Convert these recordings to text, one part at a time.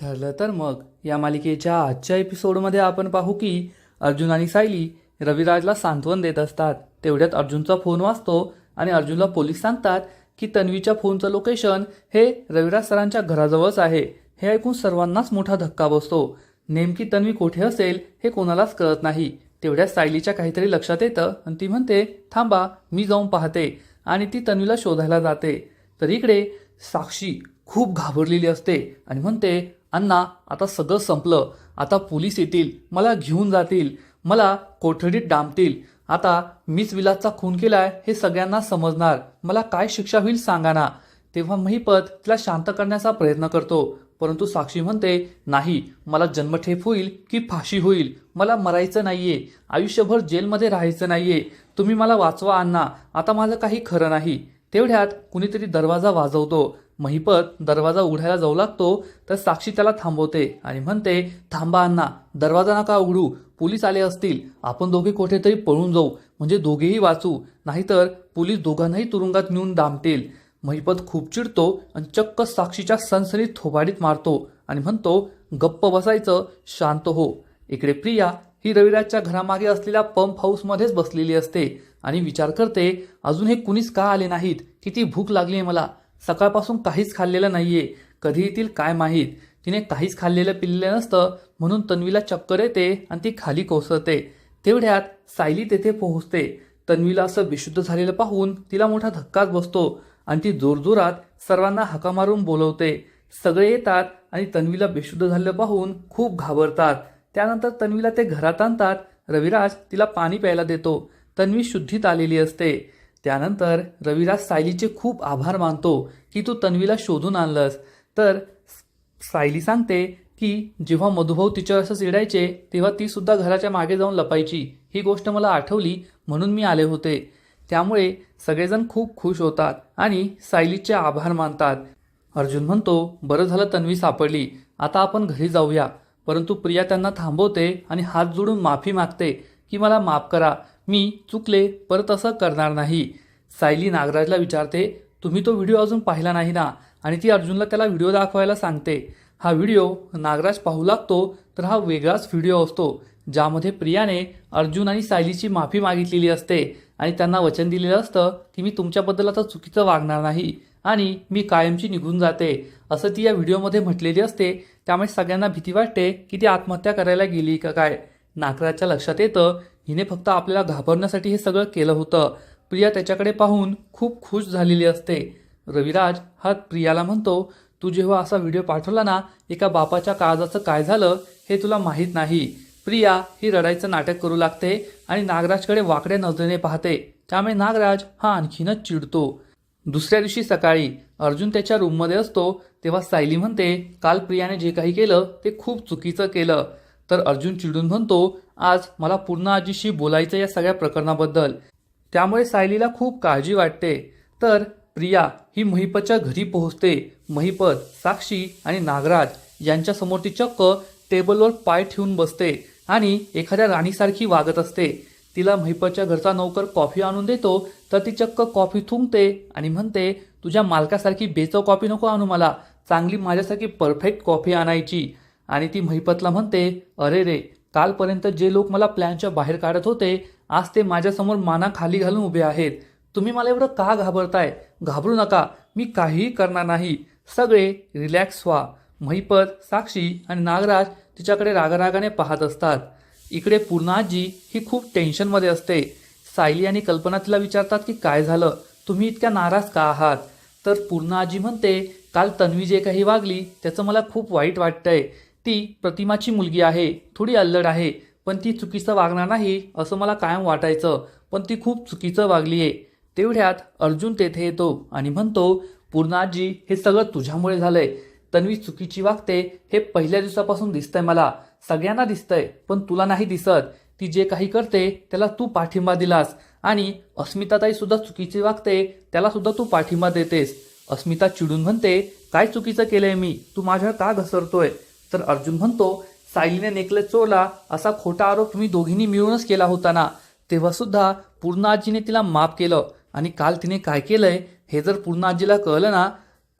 ठरलं तर मग या मालिकेच्या आजच्या एपिसोडमध्ये आपण पाहू की अर्जुन आणि सायली रविराजला सांत्वन देत असतात. तेवढ्यात अर्जुनचा फोन वाचतो आणि अर्जुनला पोलीस सांगतात की तन्वीच्या फोनचं लोकेशन हे रविराज सरांच्या घराजवळच आहे. हे ऐकून सर्वांनाच मोठा धक्का बसतो. नेमकी तन्वी कुठे असेल हे कोणालाच कळत नाही. तेवढ्यात सायलीच्या काहीतरी लक्षात येतं आणि ती म्हणते थांबा मी जाऊन पाहते. आणि ती तन्वीला शोधायला जाते. तर इकडे साक्षी खूप घाबरलेली असते आणि म्हणते अण्णा आता सगळं संपलं. आता पोलीस येतील मला घेऊन जातील मला कोठडीत डांबतील. आता मीच विलासचा खून केलाय हे सगळ्यांना समजणार. मला काय शिक्षा होईल सांगा ना तेव्हा महिपत तिला शांत करण्याचा प्रयत्न करतो. परंतु साक्षी म्हणते नाही मला जन्मठेप होईल की फाशी होईल. मला मरायचं नाहीये. आयुष्यभर जेलमध्ये राहायचं नाहीये. तुम्ही मला वाचवा अण्णा. आता माझं काही खरं नाही. तेवढ्यात कुणीतरी दरवाजा वाजवतो. महिपत दरवाजा उघडायला जाऊ लागतो तर साक्षी त्याला थांबवते आणि म्हणते थांबा अण्णा दरवाजा नका उघडू. पोलीस आले असतील. आपण दोघे कुठेतरी पळून जाऊ. म्हणजे दोघेही वाचू. नाहीतर पोलीस दोघांनाही तुरुंगात नेऊन दामतील. महिपत खूप चिडतो आणि चक्क साक्षीच्या सनसनीत थोबाडीत मारतो आणि म्हणतो गप्प बसायचं. शांत हो. इकडे प्रिया ही रविराजच्या घरामागे असलेल्या पंप हाऊसमध्येच बसलेली असते आणि विचार करते अजून हे कुणीच का आले नाहीत? किती भूक लागली आहे मला. सकाळपासून काहीच खाल्लेलं नाहीये. कधी येतील काय माहीत? तिने काहीच खाल्लेलं पिल्लेलं नसतं म्हणून तन्वीला चक्कर येते आणि ती खाली कोसळते. तेवढ्यात सायली तेथे पोहोचते. तन्वीला असं विशुद्ध झालेलं पाहून तिला मोठा धक्काच बसतो आणि ती जोरजोरात सर्वांना हाका मारून बोलवते. सगळे येतात आणि तन्वीला बेशुद्ध झालेलं पाहून खूप घाबरतात. त्यानंतर तन्वीला ते घरात आणतात. रविराज तिला पाणी प्यायला देतो. तन्वी शुद्धीत आलेली असते. त्यानंतर रविराज सायलीचे खूप आभार मानतो की तू तन्वीला शोधून आणलंस. तर सायली सांगते की जेव्हा मधुभाऊ तिच्यावर असं चिडायचे तेव्हा ती सुद्धा घराच्या मागे जाऊन लपायची. ही गोष्ट मला आठवली म्हणून मी आले होते. त्यामुळे सगळेजण खूप खुश होतात आणि सायलीचे आभार मानतात. अर्जुन म्हणतो बरं झालं तन्वी सापडली. आता आपण घरी जाऊया. परंतु प्रिया त्यांना थांबवते आणि हात जोडून माफी मागते की मला माफ करा. मी चुकले परत असं करणार नाही. सायली नागराजला विचारते तुम्ही तो व्हिडिओ अजून पाहिला नाही ना? आणि ती अर्जुनला त्याला व्हिडिओ दाखवायला सांगते. हा व्हिडिओ नागराज पाहू लागतो तर हा वेगळाच व्हिडिओ असतो ज्यामध्ये प्रियाने अर्जुन आणि सायलीची माफी मागितलेली असते आणि त्यांना वचन दिलेलं असतं की मी तुमच्याबद्दल आता चुकीचं वागणार नाही आणि मी कायमची निघून जाते असं ती या व्हिडिओमध्ये म्हटलेली असते. त्यामुळे सगळ्यांना भीती वाटते की ती आत्महत्या करायला गेली का काय? नागराजच्या लक्षात येतं हिने फक्त आपल्याला घाबरण्यासाठी हे सगळं केलं होतं. प्रिया त्याच्याकडे पाहून खूप खुश झालेली असते. रविराज हा प्रियाला म्हणतो तू जेव्हा असा व्हिडिओ पाठवला ना एका बापाच्या काळजाचं काय झालं हे तुला माहीत नाही. प्रिया ही रडायचं नाटक करू लागते आणि नागराजकडे वाकड्या नजरेने पाहते. त्यामुळे नागराज हा आणखीनच चिडतो. दुसऱ्या दिवशी सकाळी अर्जुन त्याच्या रूममध्ये असतो तेव्हा सायली म्हणते काल प्रियाने जे काही केलं ते खूप चुकीचं केलं. तर अर्जुन चिडून म्हणतो आज मला पूर्ण आजीशी बोलायचं या सगळ्या प्रकरणाबद्दल. त्यामुळे सायलीला खूप काळजी वाटते. तर प्रिया ही महिपतच्या घरी पोहोचते. महिपत साक्षी आणि नागराज यांच्यासमोर ती चक्क टेबलवर पाय ठेवून बसते आणि एखाद्या राणीसारखी वागत असते. तिला महिपतच्या घरचा नोकर कॉफी आणून देतो. तर ती चक्क कॉफी थुंकते आणि म्हणते तुझ्या मालकासारखी बेचव कॉफी नको आणू मला. चांगली माझ्यासारखी परफेक्ट कॉफी आणायची. आणि ती महिपतला म्हणते अरे रे कालपर्यंत जे लोक मला प्लॅनच्या बाहेर काढत होते आज ते माझ्यासमोर माना खाली घालून उभे आहेत. तुम्ही मला एवढं का घाबरताय? घाबरू नका मी काहीही करणार नाही. सगळे रिलॅक्स व्हा. महिपत साक्षी आणि नागराज तिच्याकडे रागारागाने पाहत असतात. इकडे पूर्णाजी ही खूप टेन्शनमध्ये असते. सायली आणि कल्पना तिला विचारतात की काय झालं? तुम्ही इतक्या नाराज का आहात? तर पूर्णाजी म्हणते काल तन्वी जे काही वागली त्याचं मला खूप वाईट वाटतंय. ती प्रतिमाची मुलगी आहे थोडी अल्लड आहे पण ती चुकीचं वागणार नाही असं मला कायम वाटायचं पण ती खूप चुकीचं वागली आहे. तेवढ्यात अर्जुन तेथे येतो आणि म्हणतो पूर्णाजी हे सगळं तुझ्यामुळे झालंय. तन्वी चुकीची वागते हे पहिल्या दिवसापासून दिसतंय मला. सगळ्यांना दिसतंय पण तुला नाही दिसत. ती जे काही करते त्याला तू पाठिंबा दिलास. आणि अस्मिताताई सुद्धा चुकीची वागते त्याला सुद्धा तू पाठिंबा देतेस. अस्मिता चिडून म्हणते काय चुकीचं केलंय मी? तू माझ्यावर का घसरतोय? तर अर्जुन म्हणतो सायलीने नेकलेस चोरला असा खोटा आरोप तुम्ही दोघींनी मिळूनच केला होता ना. तेव्हा सुद्धा पूर्ण आजीने तिला माफ केलं. आणि काल तिने काय केलंय हे जर पूर्ण आजीला कळलं ना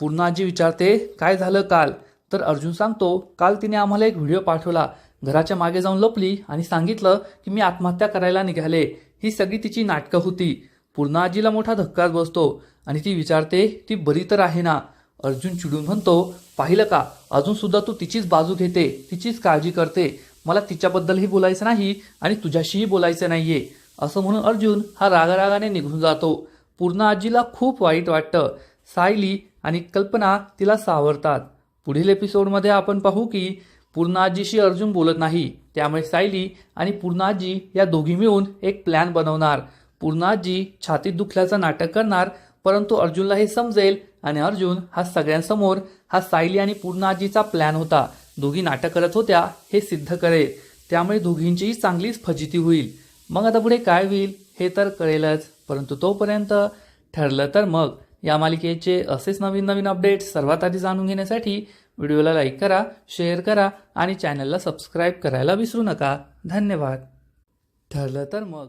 पूर्ण आजी विचारते काय झालं काल? तर अर्जुन सांगतो काल तिने आम्हाला एक व्हिडिओ पाठवला. घराच्या मागे जाऊन लपली आणि सांगितलं की मी आत्महत्या करायला निघाले. ही सगळी तिची नाटकं होती. पूर्ण आजीला मोठा धक्काच बसतो आणि ती विचारते ती बरी तर आहे ना? अर्जुन चिडून म्हणतो पाहिलं का? अजून सुद्धा तू तिचीच बाजू घेते तिचीच काळजी करते. मला तिच्याबद्दलही बोलायचं नाही आणि तुझ्याशीही बोलायचं नाहीये. असं म्हणून अर्जुन हा रागारागाने निघून जातो. पूर्ण आजीला खूप वाईट वाटतं. सायली आणि कल्पना तिला सावरतात. पुढील एपिसोडमध्ये आपण पाहू की पूर्ण आजीशी अर्जुन बोलत नाही. त्यामुळे सायली आणि पूर्ण आजी या दोघी मिळून एक प्लॅन बनवणार. पूर्ण आजी छातीत दुखल्याचं नाटक करणार परंतु अर्जुनला हे समजेल आणि अर्जुन हा सगळ्यांसमोर हा सायली आणि पूर्ण आजीचा प्लॅन होता. दोघी नाटक करत होत्या हे सिद्ध करेल. त्यामुळे दोघींचीही चांगलीच फजिती होईल. मग आता पुढे काय होईल हे तर कळेलच. परंतु तोपर्यंत ठरलं तर मग. या मालिकेचे असेच नवीन नवीन अपडेट्स सर्वात आधी जाणून घेण्यासाठी व्हिडिओला लाईक करा शेअर करा आणि चॅनलला सबस्क्राईब करायला विसरू नका. धन्यवाद. ठरलं तर मग.